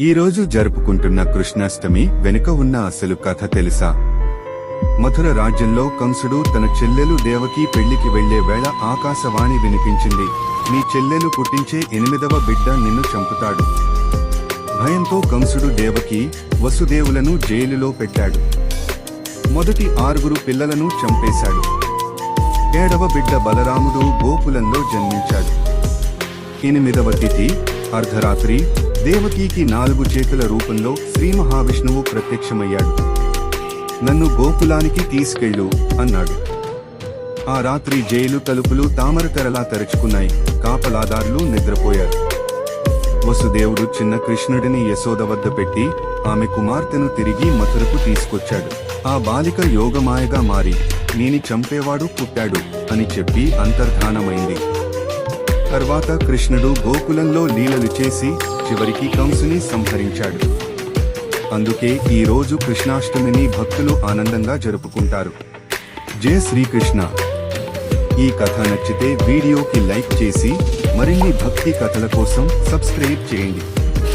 ఈ రోజు జరుపుకుంటున్న కృష్ణాష్టమి వెనుక ఉన్న అసలు కథ తెలుసా? మధుర రాజ్యంలో కంసుడు తన చెల్లెలు దేవకి పెళ్ళికి వెళ్ళే వేళ ఆకాశవాణి వినిపించింది. నీ చెల్లెలు పుట్టించే ఎనిమిదవ బిడ్డ నిన్ను చంపుతాడు భయంతో కంసుడు దేవకి వసుదేవులను జైలులో పెట్టాడు. మొదటి ఆరుగురు పిల్లలను చంపేశాడు. ఏడవ బిడ్డ బలరాముడు గోకులంలో జన్మించాడు. ఎనిమిదవ తిథి అర్ధరాత్రి దేవకీకి నాలుగు చేతుల రూపంలో శ్రీ మహావిష్ణువు ప్రత్యక్షమయ్యాడు. నన్ను గోకులానికి తీసుకెళ్ళు అన్నాడు. ఆ రాత్రి జైలు తలుపులు తామర తెరలా తెరుచుకున్నాయి. కాపలాదారులు నిద్రపోయారు. వసుదేవుడు చిన్న కృష్ణుడిని యశోద వద్ద పెట్టి ఆమె కుమార్తెను తిరిగి మథురకు తీసుకొచ్చాడు. ఆ బాలిక యోగమాయగా మారి నేని చంపేవాడు పుట్టాడు అని చెప్పి అంతర్ధానమైంది. తర్వాత కృష్ణుడు గోకులంలో లీలలు చేసి చివరికి కంసుని సంహరించాడు. అందుకే ఈ రోజు కృష్ణాష్టమిని భక్తులు ఆనందంగా జరుపుకుంటారు. జయ శ్రీకృష్ణ. ఈ కథ నచ్చితే వీడియోకి లైక్ చేసి మరిన్ని భక్తి కథల కోసం సబ్స్క్రైబ్ చేయండి.